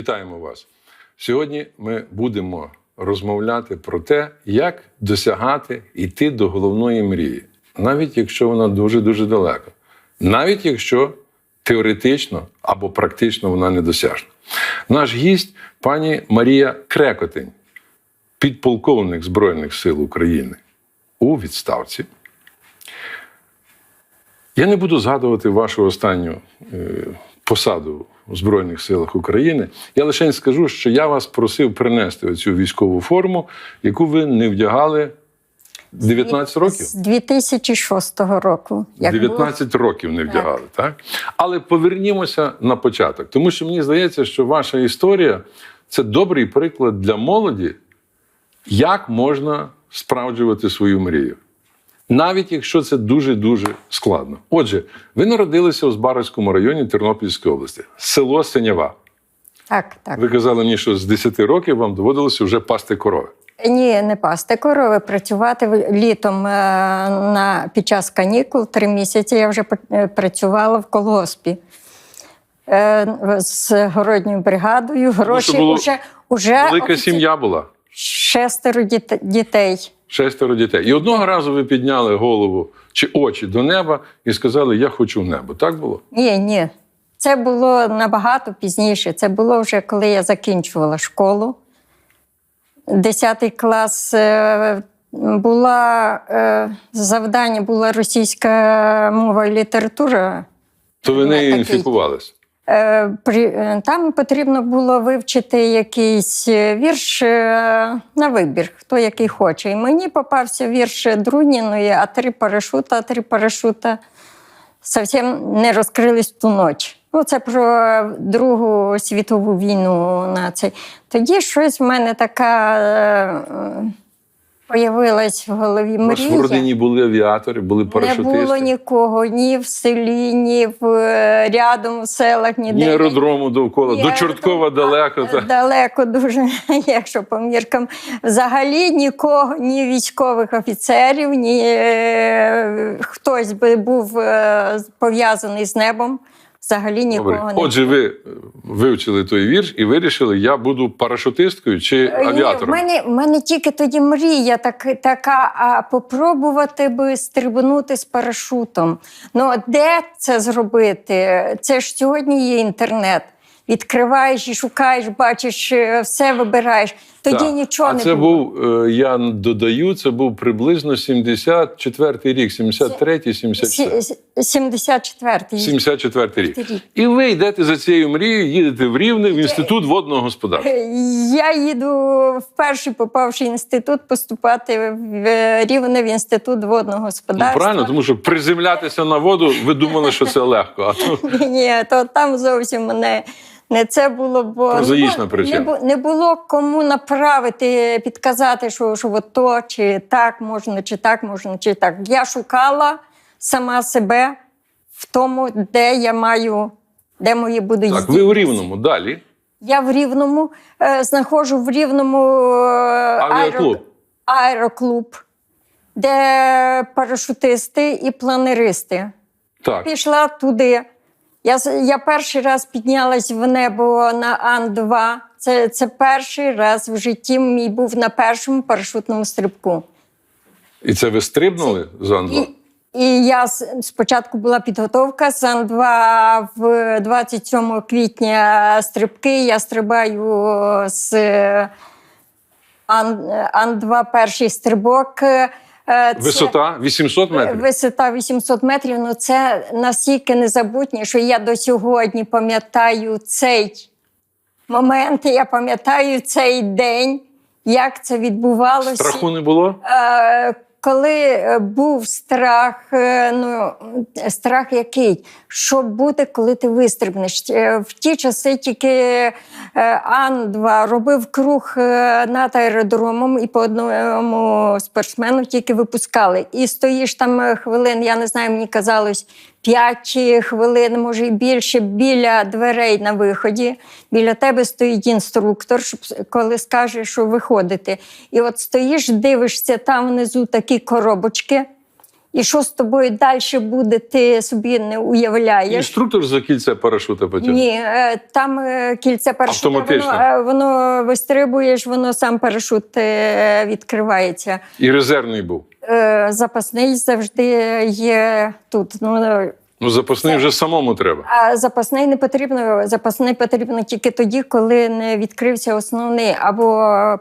Вітаємо вас. Сьогодні ми будемо розмовляти про те, як досягати йти до головної мрії, навіть якщо вона дуже-дуже далека, навіть якщо теоретично або практично вона недосяжна. Наш гість пані Марія Крекотень, підполковник Збройних сил України у відставці. Я не буду згадувати вашу останню е, посаду у Збройних силах України. Я лише скажу, що я вас просив принести оцю військову форму, яку ви не вдягали 19 років. З 2006 року. Як 19 років не вдягали, так? Але повернімося на початок, тому що мені здається, що ваша історія це добрий приклад для молоді, як можна справджувати свою мрію. Навіть якщо це дуже-дуже складно. Отже, ви народилися у Збаразькому районі Тернопільської області, село Синява. Так, так. Ви казали мені, що з 10 років вам доводилося вже пасти корови. Ні, не пасти корови, працювати літом е, на, під час канікул, три місяці я вже е, працювала в колгоспі. Е, з городньою бригадою. Гроші було вже, вже Велика офіці- сім'я була, шестеро дітей. Шестеро дітей. І одного разу ви підняли голову чи очі до неба і сказали: Я хочу в небо. Так було? Ні, ні. Це було набагато пізніше. Це було вже коли я закінчувала школу. Десятий клас е, була е, завдання була російська мова і література. То ви нею такий. Е, е, Там потрібно було вивчити якийсь е, вірш на вибір, хто який хоче. І мені попався вірш Друніної, а три парашута, а три парашута зовсім не розкрились ту ніч. Ну, це про Другу світову війну. На. Тоді щось в мене така появилась в голові У вас в родині були авіатори, були Не було нікого ні в селі, ні в е, рядом в селах, ніде. Ні аеродрому довкола, Ні до Чорткова далеко. Та. Далеко дуже, якщо по міркам. Взагалі нікого, ні військових офіцерів, ні е, хтось би був е, пов'язаний з небом. Взагалі нікого Добре. не Отже, ви е, вивчили той вірш і вирішили, я буду парашутисткою чи авіатором. В авіатором. мене, в мене тільки тоді мрія так, така, а попробувати би стрибнути з парашутом. Ну, де це зробити? Це ж сьогодні є інтернет. Відкриваєш і шукаєш, бачиш, е, все вибираєш. Тоді Так. нічого а не це було. був, е, я додаю, це був приблизно 74-й рік, 73-й, 74-й. Сі- 74-й. 74 рік. рік. І ви йдете за цією мрією, їдете в Рівне в інститут водного господарства. Я їду в перший попавши інститут поступати в Рівне в інститут водного Ну, правильно, тому що приземлятися на воду, ви думали, що це легко. Ні, то там зовсім не, не це було, бо Прозаїчна не, причина. не, не було кому направити, підказати, що, що от то, чи так можна, чи так можна, чи так. Я шукала сама себе в тому, де я маю, де мої будуть так, ви у Рівному далі. Я в Рівному е, знаходжу в Рівному е, Авіаклуб. аеро- аероклуб, де парашутисти і планеристи. Так. Пішла туди. Я, я перший раз піднялась в небо на Ан-2. Це, це перший раз в житті мій був на першому парашутному стрибку. І це ви стрибнули з Ан-2? І, і я спочатку була підготовка з Ан-2 в 27 квітня стрибки. Я стрибаю з е, Ан, Ан-2 перший стрибок. Е, це- Висота 800 метрів. Висота 800 метрів. Ну це настільки незабутнє, що я до сьогодні пам'ятаю цей момент, я пам'ятаю цей день, як це відбувалося. Страху не було? Коли е, був страх, е, ну страх який? Що буде, коли ти вистрибнеш? Е, В ті часи тільки е, Ан-2 робив круг над аеродромом, і по одному спортсмену тільки випускали. І стоїш там хвилин, я не знаю, мені казалось. П'ять хвилин, може і більше, біля дверей на виході. Біля тебе стоїть інструктор, щоб коли скаже, що виходити. І от стоїш, дивишся, там внизу такі коробочки, І що з тобою далі буде, ти собі не уявляєш. Інструктор за кільце парашута потягнув? Ні, е, там е, кільце парашута, воно, е, воно вистрибуєш, воно сам парашут відкривається. І резервний був. Запасний завжди є тут. Ну, Ну, запасний вже самому треба. а запасний не потрібно. Запасний потрібно тільки тоді, коли не відкрився основний, або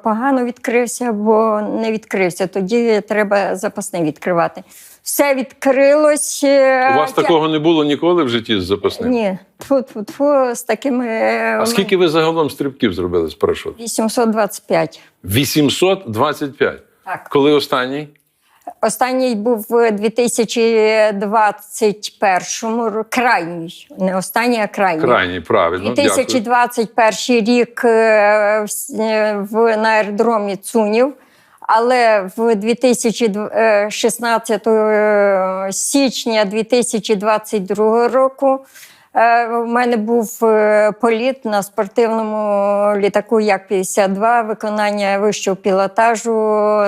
погано відкрився, або не відкрився. Тоді треба запасний відкривати. Все відкрилось. е, У вас такого не було ніколи в житті з запасним? Ні, тьфу, тьфу, тьфу, з такими е, А скільки ви загалом стрибків зробили з парашуту? 825. 825. Так. Коли останній? Останній був в 2021 році. Крайній. Не останній, а крайній. Крайній, правильно. Дякую. 2021 рік е, в, с- е, в на аеродромі Цунів. Але в 2016 е, січня 2022 року е, в мене був е, політ на спортивному літаку Як-52, виконання вищого пілотажу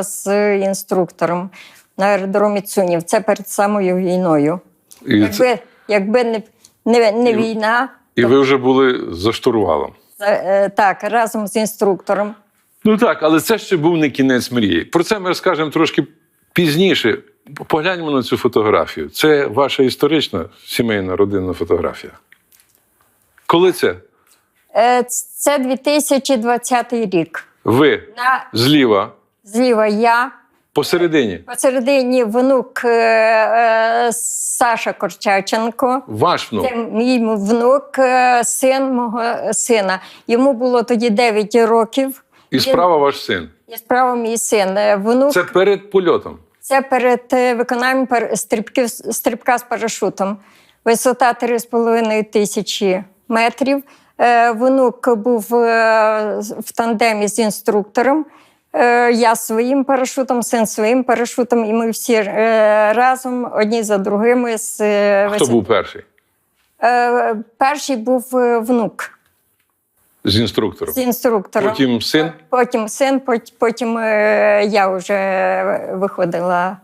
з інструктором на аеродромі Цунів. Це перед самою війною. І, це- Якби, якби не, не, не І- війна, і ви вже були за штурвалом. Е, Так, разом з інструктором. Ну так, але це ще був не кінець мрії. Про це ми розкажемо трошки пізніше. Погляньмо на цю фотографію. Це ваша історична сімейна родинна фотографія. Коли це? Е, Це 2020 рік. Ви На зліва, зліва я, посередині. посередині внук е, е, Саша Корчаченко. Ваш внук. Це мій внук, е, син мого сина. Йому було тоді 9 років. І справа ваш син. І справа мій син. Е, Внук Це перед польотом. Це перед е, виконанням стрибків, стрибка з парашутом. Висота 3,5 тисячі метрів. Е, Внук був в тандемі з інструктором. Я своїм парашутом, син своїм парашутом, і ми всі разом одні за другими. З, Хто був перший? Перший був внук З інструктором. з інструктором. Потім син. Потім син, потім е, я вже виходила.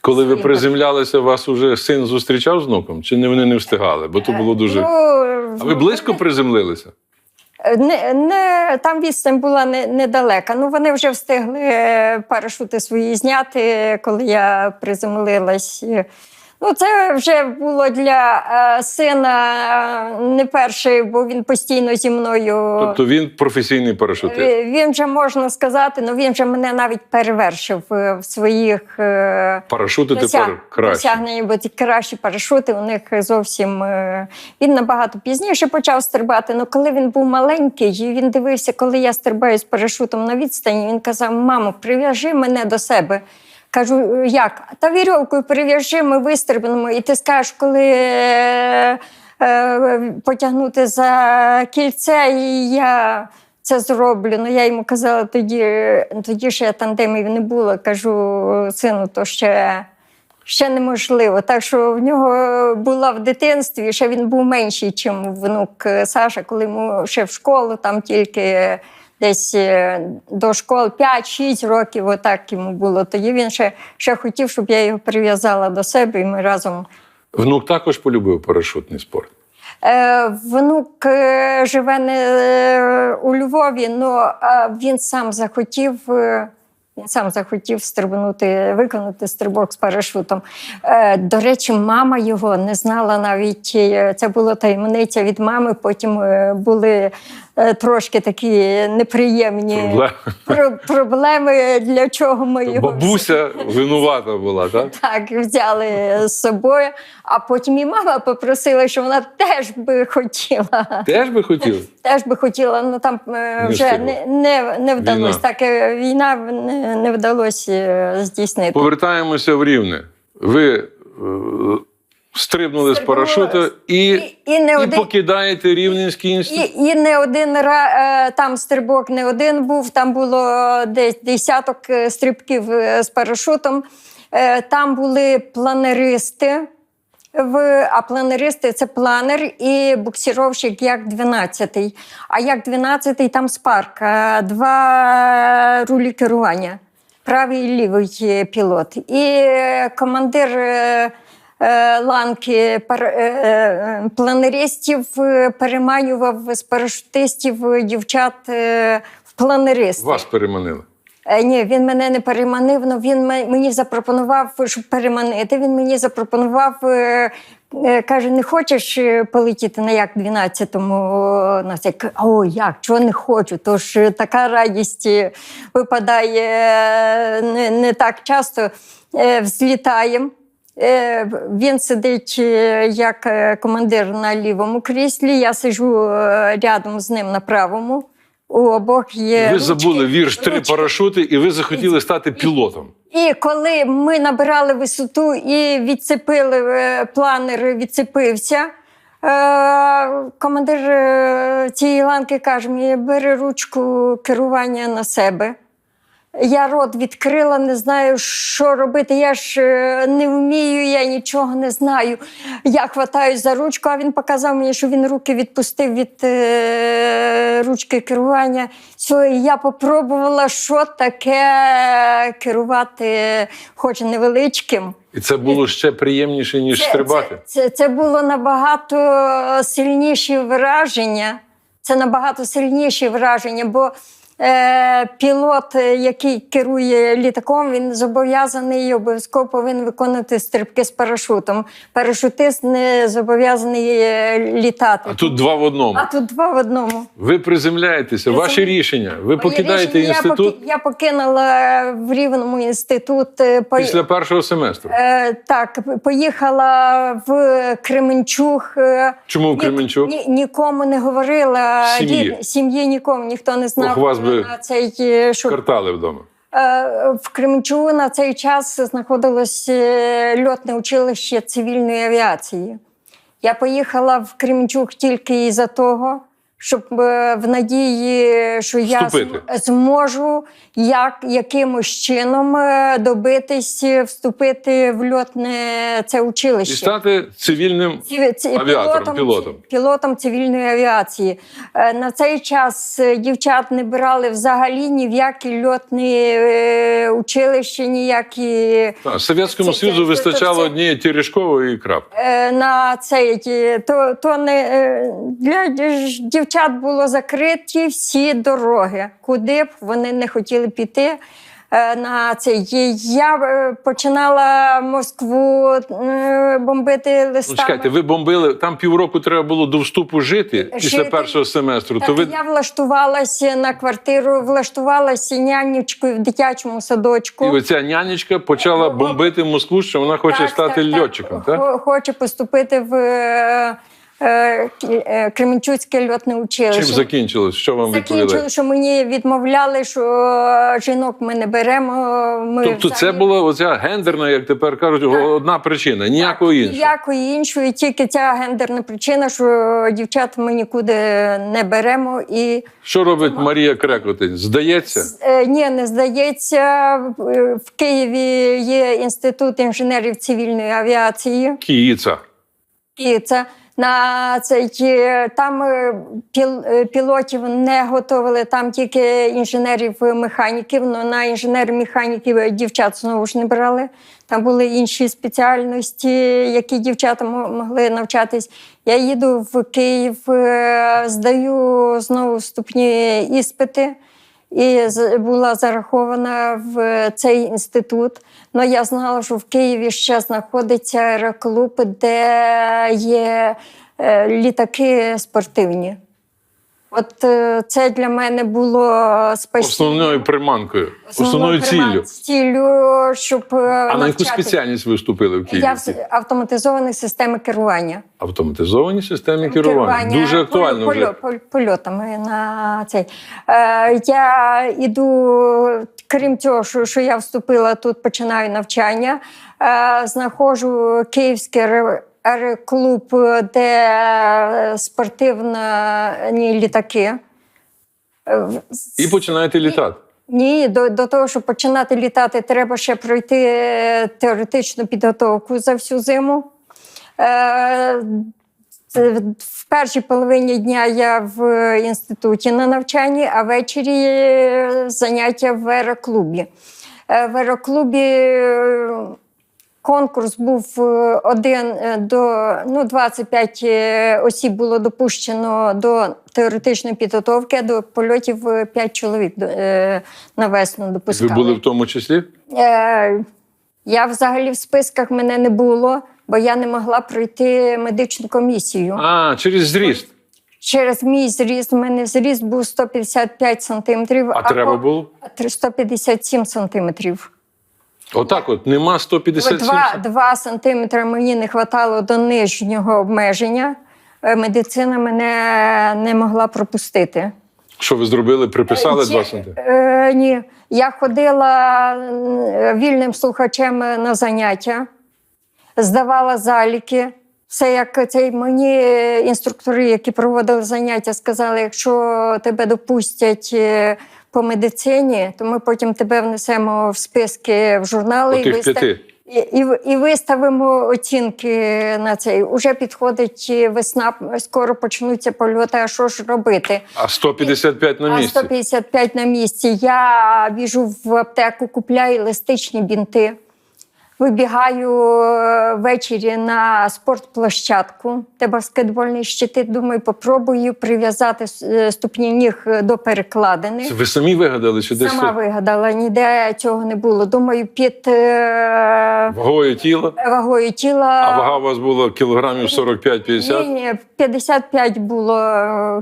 Коли ви приземлялися, вас уже син зустрічав з внуком? Чи вони не встигали? Бо то було дуже. Ну, А ви близько приземлилися? Не, не, там відстань була не, недалека. Ну, вони вже встигли е, парашути свої зняти, коли я приземлилась. Ну, це вже було для е, сина е, не перший, бо він постійно зі мною. Тобто він професійний парашутист. Е, Він вже можна сказати, ну він вже мене навіть перевершив е, в своїх е, Парашути досяг- тепер краще. досягнення, бо ті кращі парашути у них зовсім. е, Він набагато пізніше почав стрибати. Ну коли він був маленький, він дивився, коли я стрибаю з парашутом на відстані, він казав: Мамо, прив'яжи мене до себе. Кажу, як? Та вірьовкою прив'яжи, ми вистрибнемо, і ти скажеш, коли. е, е, Потягнути за кільце, і я це зроблю. Ну я йому казала тоді, тоді ще тандемів не було. Кажу, сину, то ще, ще неможливо. Так що в нього була в дитинстві, ще він був менший, ніж внук Саша, коли йому ще в школу, там тільки десь е, до школи 5-6 років, отак йому було. Тоді він ще, ще хотів, щоб я його прив'язала до себе, і ми разом. Внук також полюбив парашутний спорт. Е, внук е, живе не у Львові, але він сам захотів. Він сам захотів стрибнути, виконати стрибок з парашутом. До речі, мама його не знала навіть. Це була таємниця від мами. Потім були трошки такі неприємні Проблем. проблеми, для чого ми його Бабуся винувата була, так? так, взяли з собою, а потім і мама попросила, що вона теж би хотіла. Теж би хотіли? Теж би хотіла, ну там е, вже не, не, не вдалося. Так, е, війна не, не вдалося е, здійснити. Повертаємося в Рівне. Ви е, стрибнули з парашута і, І, і не і один. покидаєте Рівненський інститут. І, і не один е, там стрибок не один був, там було десь десяток е, стрибків е, з парашутом. Там були планеристи. В, а планеристи це планер і буксировщик як 12 А як 12-й там спарка, два рулі керування. правий і лівий пілот. І командир ланки пар, е, е, планеристів е, переманював з парашутистів е, дівчат е, в планеристи. Вас переманили. Е, Ні, він мене не переманив, але він мені запропонував, щоб переманити. Він мені запропонував, е, е, каже: не хочеш е, полетіти на як 12-му на це? О, як? Чого не хочу? Тож е, така радість е, випадає е, не, не так часто. Е, Взлітаємо. Е, Він сидить е, як е, командир на лівому кріслі. Я сиджу рядом з ним на правому. У обох є ви ручки- забули вірш три ручки. парашути, і ви захотіли стати пілотом. І коли ми набирали висоту і відцепили планер, відцепився. Командир цієї ланки каже мені, бери ручку керування на себе. Я рот відкрила, не знаю, що робити. Я ж е, не вмію, я нічого не знаю. Я хватаюсь за ручку, а він показав мені, що він руки відпустив від е, ручки керування. Все, і я попробувала, що таке керувати, хоч невеличким. І це було ще приємніше, ніж стрибати. Це, це, це було набагато сильніші враження. Це набагато сильніші враження, бо пілот, е, який керує літаком, він зобов'язаний і обов'язково повинен виконувати стрибки з парашутом. Парашутист не зобов'язаний е, літати. А тут два в одному. А тут два в одному. Ви приземляєтеся, ваші рішення. Ви Моє покидаєте рішення, інститут Я, поки, я покинула в Рівному інститут. е, по- після першого семестру. Е, так, поїхала в Кременчуг. е, Чому в Кременчуг? Ні, нікому не говорила. Сім'ї. Рід- сім'ї нікому, ніхто не знав. Ох, вас би на цей, е, що, Картали вдома. е, в Кременчугу на цей час знаходилось е, льотне училище цивільної авіації. Я поїхала в Кременчуг тільки із-за того, щоб е, в надії, що я Вступити. зм- зможу як, якимось чином е, добитись е, вступити в льотне це І училище. стати цивільним Ці- ці- Авіатором, пілотом. пілотом цивільної авіації. На цей час дівчат не брали взагалі ні в які льотні училища, ніякі. Та, Совєтському Союзу вистачало це- однієї Терешкової і крап. Е, На цей то, то не для ж- дівчат було закриті всі дороги, куди б вони не хотіли піти. е, На цей я е, починала Москву е, бомбити Ну, листами. чекайте, ви бомбили, там півроку треба було до вступу жити після першого семестру. Так, То ви я влаштувалася на квартиру, влаштувалася нянечкою в дитячому садочку. і оця нянечка почала бомбити Москву, що вона хоче Так, стати так, так. льотчиком. Так? Хо- Хоче поступити в е, е, е, Кременчуцьке льотне училище. Чим закінчилось? Що вам відповіли? Закінчили, що мені відмовляли, що жінок ми не беремо. Ми Тобто, це була оця гендерна, як тепер кажуть, одна причина, ніякого іншого. Ніякої іншої, тільки ця гендерна причина, що дівчат ми нікуди не беремо і. Що робить Марія Крекотень? Здається, Е, Ні, не здається. В- Києві є інститут інженерів цивільної авіації. І це на цей е, там е, е, пілотів не готували, там тільки інженерів-механіків. Ну на інженерів-механіків дівчат знову ж не брали. Там були інші спеціальності, які дівчата могли навчатись. Я їду в Київ, е, здаю знову вступні іспити. І була зарахована в цей інститут. Ну я знала, що в Києві ще знаходиться аероклуб, де є е, літаки спортивні. От е, це для мене було спасіння. Основною приманкою, основною ціллю. ціллю, щоб е, А на яку спеціальність ви вступили в Києві? Я в автоматизовані системи керування. Автоматизовані системи керування. Дуже актуально поль- вже. поль- поль- польотами на цей. Е, я іду, крім цього, що, що я вступила тут, починаю навчання. Е, знаходжу київський аероклуб, де спортивні літаки. Е, І починаєте літати. ні, до, до того, щоб починати літати, треба ще пройти е, теоретичну підготовку за всю зиму. Е, в першій половині дня я в інституті на навчанні, а ввечері е, заняття в аероклубі. Е, В аероклубі е, конкурс був е, один е, до ну, 25 е, осіб було допущено до теоретичної підготовки, а до польотів 5 чоловік на весну Ви були в тому числі? Я взагалі в списках мене не було, бо я не могла пройти медичну комісію. А, через зріст. Через мій зріст, у мене зріст був 155 сантиметрів, А треба по- було? 157 сантиметрів. Отак, от нема 157. Два, два сантиметри мені не вистачало до нижнього обмеження. Е, Медицина мене не могла пропустити. Що ви зробили? Приписали Є- 2 сантиметри? Е, ні. Я ходила е, вільним слухачем на заняття, здавала заліки. Все як цей мені е, інструктори, які проводили заняття, сказали: якщо тебе допустять е, по медицині, то ми потім тебе внесемо в списки в журнали Отих вистав- п'яти. і, і, і виставимо оцінки на цей. Уже підходить е, весна, скоро почнуться польоти. А що ж робити? А 155 на місці? А місці. 155 на місці. Я біжу в аптеку, купляю еластичні бінти. Вибігаю е, ввечері на спортплощадку, де баскетбольний щити. Думаю, попробую прив'язати е, ступні ніг до перекладини. Це ви самі вигадали чи десь Сама вигадала, ніде цього не було. Думаю, під е, вагою тіла? вагою тіла. А вага у вас була кілограмів 45-50? Ні, ні, 55 було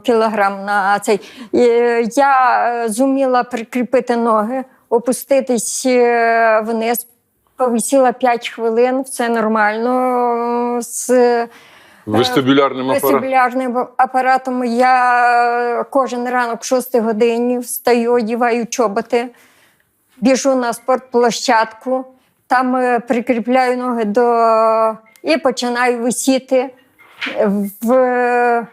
кілограм на цей. Я зуміла прикріпити ноги, опуститись вниз, повисіла 5 хвилин, все нормально. З Вестибулярним апаратом? вестибулярним апаратом я кожен ранок в 6 годині встаю, одіваю чоботи, біжу на спортплощадку, там е, прикріпляю ноги до і починаю висіти в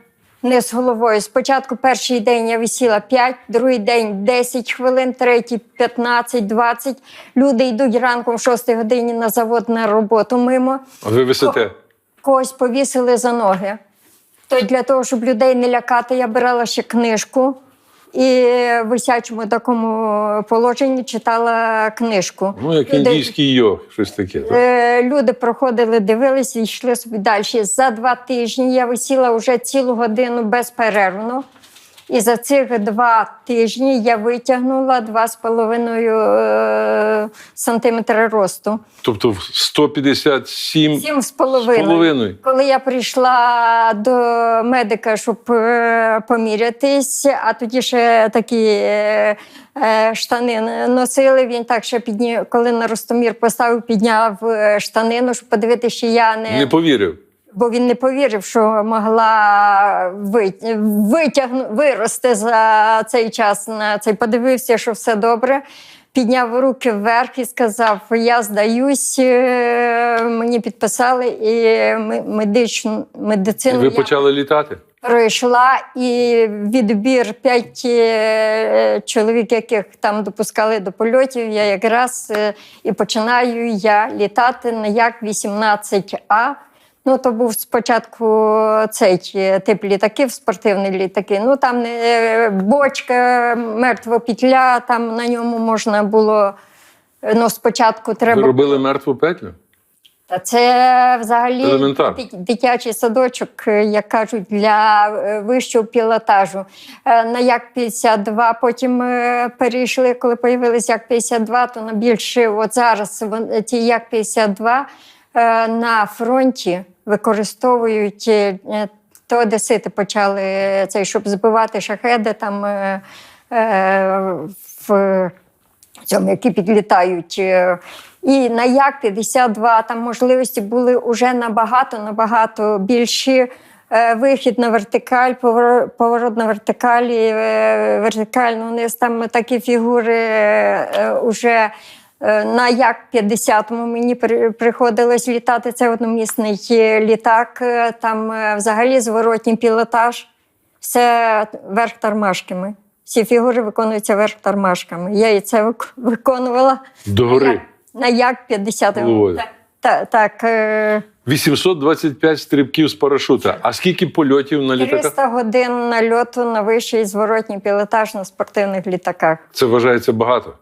вниз головою. Спочатку перший день я висіла 5, другий день 10 хвилин, третій 15-20. Люди йдуть ранком в 6 годині на завод на роботу мимо А ви висите? когось повісили за ноги. То для того, щоб людей не лякати, я брала ще книжку і в висячому такому положенні читала книжку. Ну, як Люди- індійський йог, щось таке. так? Е, Люди проходили, дивилися і йшли собі далі. За два тижні я висіла вже цілу годину безперервно. І за цих два тижні я витягнула 2,5 е, сантиметри росту. Тобто в 157 Сім з з половиною. Коли я прийшла до медика, щоб е, помірятись, а тоді ще такі е, штани носили. Він так ще підні... коли на ростомір поставив, підняв штанину, щоб подивитися, чи я не, Не повірив. Бо він не повірив, що могла витягну... вирости за цей час. На цей подивився, що все добре. Підняв руки вверх і сказав: Я здаюсь, Е, мені підписали і медичну медицину. ви я почали літати? пройшла і відбір п'ять е, чоловік, яких там допускали до польотів. Я якраз е, і починаю я літати на як 18А. Ну, то був спочатку цей тип літаків, спортивні літаки. Ну там е, бочка, мертва петля, там на ньому можна було. Ну, спочатку треба Ви робили мертву петлю? та це взагалі дитячий садочок, як кажуть, для е, вищого пілотажу. Е, На Як-52 потім е, перейшли, коли появились Як-52, то на більше, от зараз ті Як-52 е, на фронті використовують, е, е, то одесити почали е, цей, щоб збивати шахеди там е, в цьому, які підлітають. І на Як-52 там можливості були вже набагато набагато більші. Вихід на вертикаль, поворот на вертикалі, вертикально вниз. Там такі фігури е, е, на Як-50 мені приходилось літати. Це одномісний літак. е, Там е, взагалі зворотній пілотаж. Все верх тормашками. Всі фігури виконуються верх тормашками. Я і це вик- виконувала Догори. на як 50 Головою. Так, так, так е, 825 стрибків з парашута. А скільки польотів на літаках? 300 годин нальоту на вищий зворотній пілотаж на спортивних літаках. Це вважається багато.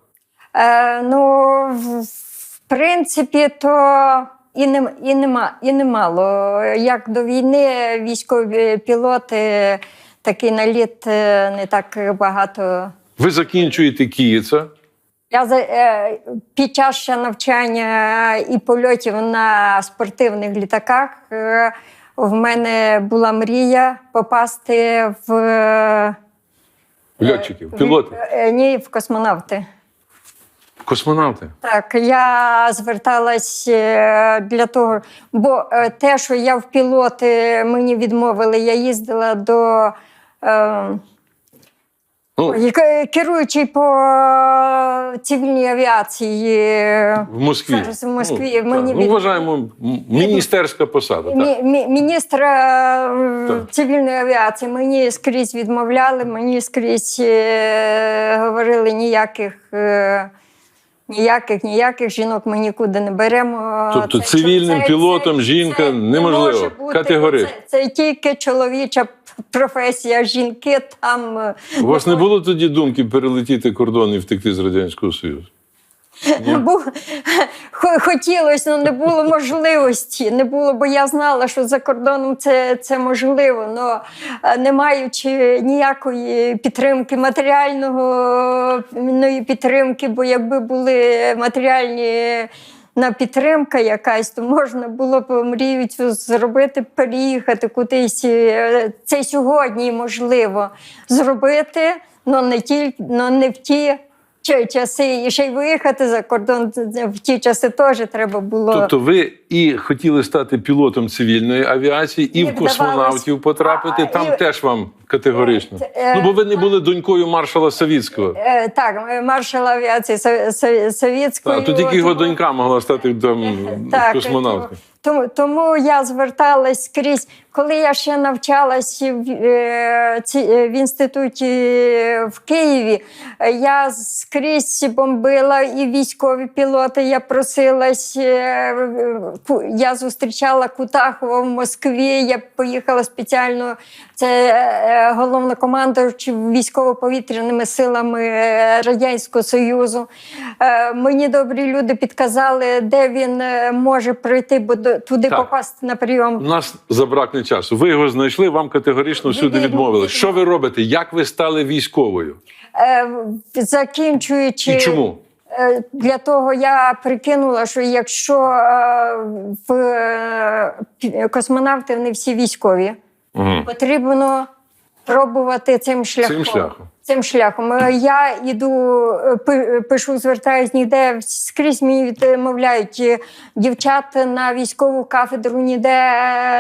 Е, ну, в, в принципі, то і, не, і, нема, і немало. Як до війни військові пілоти такий наліт е, не так багато. Ви закінчуєте Київця. Я за- е, під час ще навчання і польотів на спортивних літаках е, в мене була мрія попасти в е, Льотчиків, пілоти, е, ні, в космонавти. Космонавти. Так, я зверталась е, для того, бо е, те, що я в пілоти мені відмовили, я їздила до. Е, Ну, керуючий по цивільній авіації. в Москві. Зараз в Москві. Ну, Мені ну, вважаємо, міністерська посада. Мі- мі- Міністра е, Так. цивільної авіації мені скрізь відмовляли, мені скрізь е, говорили ніяких. е, Ніяких, ніяких жінок ми нікуди не беремо. Тобто Це- цивільним це- пілотом це- жінка це неможливо, не категорично. Це, це тільки чоловіча професія. Жінки там е, У вас не було тоді думки перелетіти кордон і втекти з Радянського Союзу? Бу- хо- Хотілося, але не було можливості. Не було, бо я знала, що за кордоном це, це можливо. Но е, не маючи ніякої підтримки, матеріального ну, підтримки, бо якби були матеріальні. На підтримка якась, то можна було б мрію зробити, переїхати кудись. Е, Це сьогодні можливо зробити, але не тільки но не в ті часи і ще й виїхати за кордон в ті часи теж треба було. Тобто ви і хотіли стати пілотом цивільної авіації, і і в космонавтів вдавалось. потрапити. А, Там і- теж вам категорично. Е, Ну, бо ви не були донькою маршала Савіцького. Е, так, е, маршал авіації Сов- Сов- совєтської. А то тільки його донька могла стати там космонавткою. Тому, тому я зверталась скрізь. Коли я ще навчалась в, е, е, в інституті в Києві, е, я скрізь бомбила і військові пілоти. Я просилась, е, я зустрічала Кутахова в Москві. Я поїхала спеціально. Це е, головнокомандуючий військово-повітряними силами е, Радянського Союзу. Е, Мені добрі люди підказали, де він е, може прийти, бо туди Так. попасти на прийом. У нас забракне часу. Ви його знайшли, вам категорично всюди Відмовили. Що ви робите? Як ви стали військовою? Закінчуючи І чому? Для того я прикинула, що якщо в космонавти вони всі військові, Угу. потрібно пробувати цим шляхом. Цим шляхом. Цим шляхом. Е, Я йду, е, пишу, звертаюсь ніде, скрізь мені відмовляють е, дівчат на військову кафедру ніде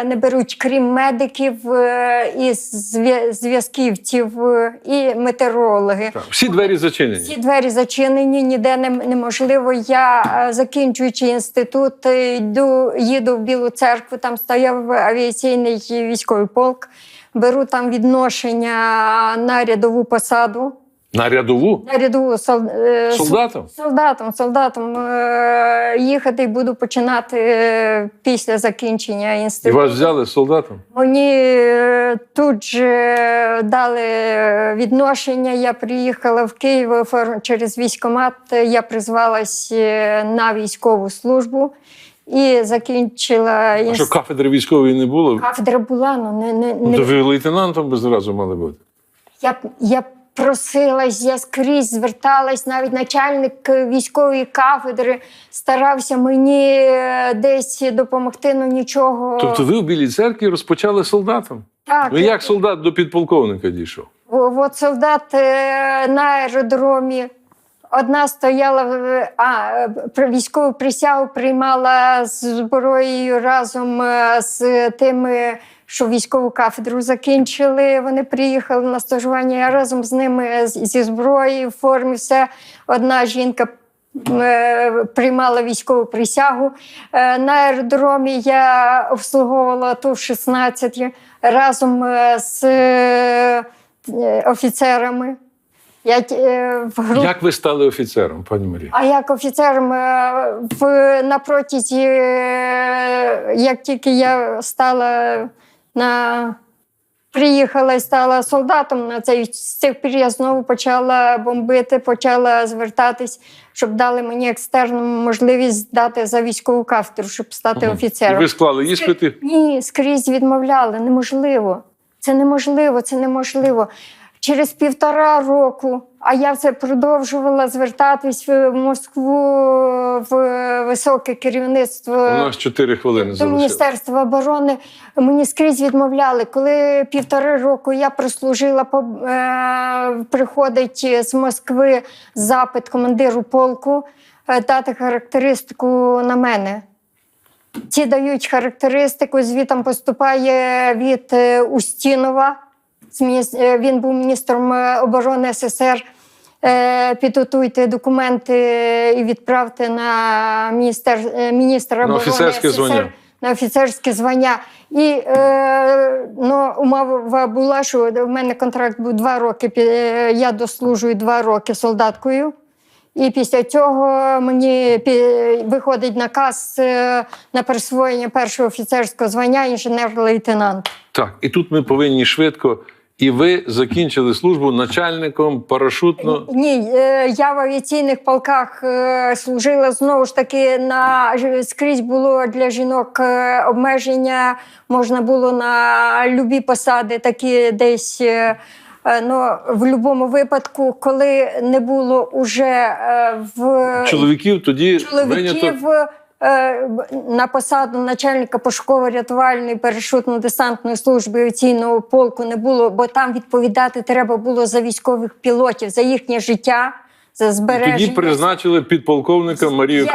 не беруть, крім медиків і зв'язківців, і метеорологи. Так. Всі двері зачинені. Ці двері зачинені, ніде неможливо. Я, закінчуючи інститут, йду, їду в Білу церкву, там стояв авіаційний військовий полк. Беру там відношення на рядову посаду. На рядову На рядову сол, е, солдатом. солдатом, солдатом е, їхати буду починати е, після закінчення І вас взяли солдатом. Мені тут же дали відношення. Я приїхала в Київ через військкомат. Я призвалась на військову службу і закінчила А що кафедри військової не було? Кафедра була, ну не, не, Ну, не... то ви лейтенантом би зразу мали бути. Я, я просилась, я скрізь зверталась, навіть начальник військової кафедри старався мені е, десь допомогти, ну нічого. Тобто ви в Білій церкві розпочали солдатом. так, Ну як солдат до підполковника дійшов? От солдат е, на аеродромі. Одна стояла, а військову присягу приймала з зброєю разом е, з тими, що військову кафедру закінчили. Вони приїхали на стажування я разом з ними зі зброєю в формі. Все одна жінка. е, Приймала військову присягу. Е, На аеродромі я обслуговувала Ту-16 разом е, з офіцерами. Я е, в гру... Як ви стали офіцером, пані Марія? А як офіцером е, в на протязі, е, як тільки я стала на приїхала і стала солдатом на цей з цих пір я знову почала бомбити, почала звертатись, щоб дали мені екстерну можливість здати за військову кафедру, щоб стати І офіцером. ви склали іспити. Ні, скрізь відмовляли. Неможливо. Це неможливо, це неможливо. Через півтора року, а я це продовжувала звертатись в Москву в високе керівництво У нас 4 хвилини до. Міністерства оборони. Мені скрізь відмовляли. Коли півтори року я прослужила, е, приходить з Москви запит командиру полку е, дати характеристику на мене. Ті дають характеристику, звітом поступає від е, Устінова. Е, Він був міністром е, оборони СССР. Е, Підготуйте документи і відправте на міністер, е, міністра На оборони офіцерське СССР звання. на офіцерське звання. І е, ну, умова була, що в мене контракт був два роки. Я дослужую два роки солдаткою. І після цього мені виходить наказ на присвоєння першого офіцерського звання інженер-лейтенант. Так, і тут ми повинні швидко. І ви закінчили службу начальником парашутно. Ні, е, я в авіаційних полках е, служила знову ж таки на скрізь було для жінок е, обмеження. Можна було на любі посади, такі десь. Ну, в будь-якому випадку, коли не було уже в Чоловіків тоді чоловіків е, на посаду начальника пошуково-рятувальної парашютно-десантної служби авіаційного полку не було, бо там відповідати треба було за військових пілотів, за їхнє життя, за збереження. тоді призначили підполковника Марію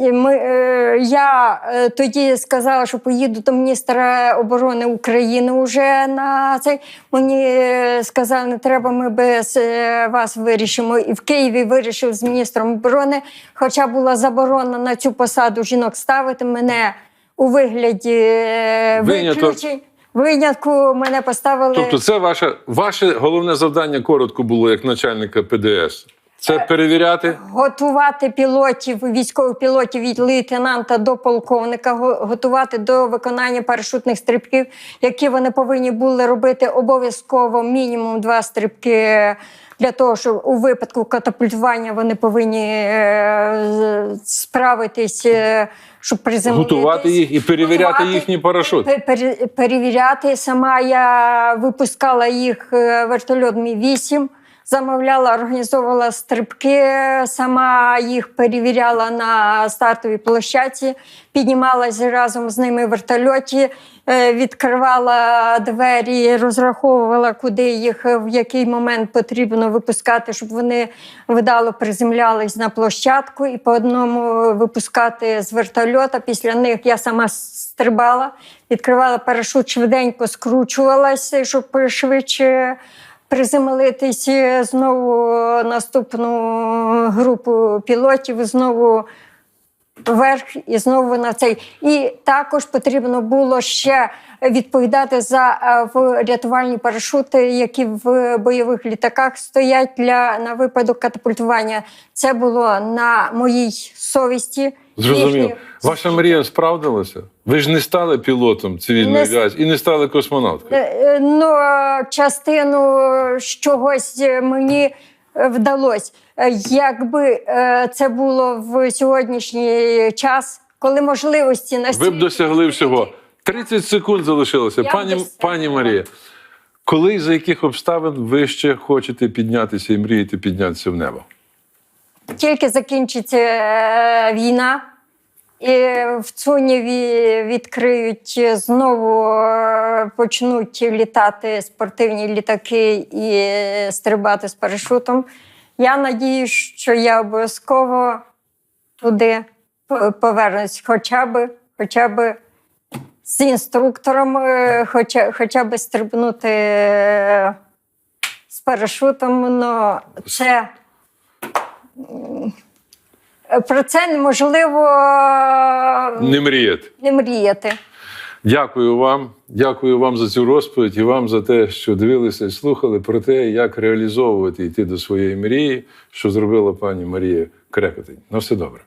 і- ми, е, я е, тоді сказала, що поїду до міністра оборони України вже на цей. Мені е, сказали, не треба, ми без вас вирішимо. І в Києві вирішив з міністром оборони, хоча була заборона на цю посаду жінок ставити мене у вигляді виключень. Винятку мене поставили. Тобто, це ваше, ваше головне завдання коротко було як начальника ПДС. Це Е, перевіряти. Готувати пілотів, військових пілотів від лейтенанта до полковника, готувати до виконання парашутних стрибків, які вони повинні були робити обов'язково мінімум два стрибки. Для того, щоб у випадку катапультування вони повинні е, справитись, е, щоб приземлитись. Готувати їх і перевіряти Готувати, їхні парашути. пе- пере- перевіряти. Сама я випускала їх е, вертольот Мі-8, замовляла, організовувала стрибки, сама їх перевіряла на стартовій площадці, піднімалася разом з ними в вертольоті, е, відкривала двері, розраховувала, куди їх в який момент потрібно випускати, щоб вони вдало приземлялись на площадку і по одному випускати з вертольота. Після них я сама стрибала, відкривала парашут, швиденько скручувалася, щоб швидше приземлитись е, знову наступну групу пілотів, знову вверх і знову на цей. І також потрібно було ще відповідати за е, рятувальні парашути, які в бойових літаках стоять для на випадок катапультування. Це було на моїй совісті. Зрозуміло. Ваша мрія справдилася? Ви ж не стали пілотом цивільної Не авіації і не стали космонавткою. Е, е, Ну, е, частину з чогось е, мені е, вдалося. Е, Якби е, це було в сьогоднішній час, коли можливості на Ви б досягли всього. 30 секунд залишилося. Я Пані, досягла. пані Марія, коли і за яких обставин ви ще хочете піднятися і мрієте піднятися в небо? Тільки закінчиться е, війна, і в Цунєві відкриють знову, е, почнуть літати спортивні літаки і стрибати з парашутом. Я надію, що я обов'язково туди повернусь, хоча б, хоча б з інструктором, е, хоча, хоча б стрибнути е, з парашутом. Ну, це про це неможливо Не мріяти. не мріяти. Дякую вам. Дякую вам за цю розповідь і вам за те, що дивилися і слухали про те, як реалізовувати йти до своєї мрії, що зробила пані Марія Крекотень. На все добре.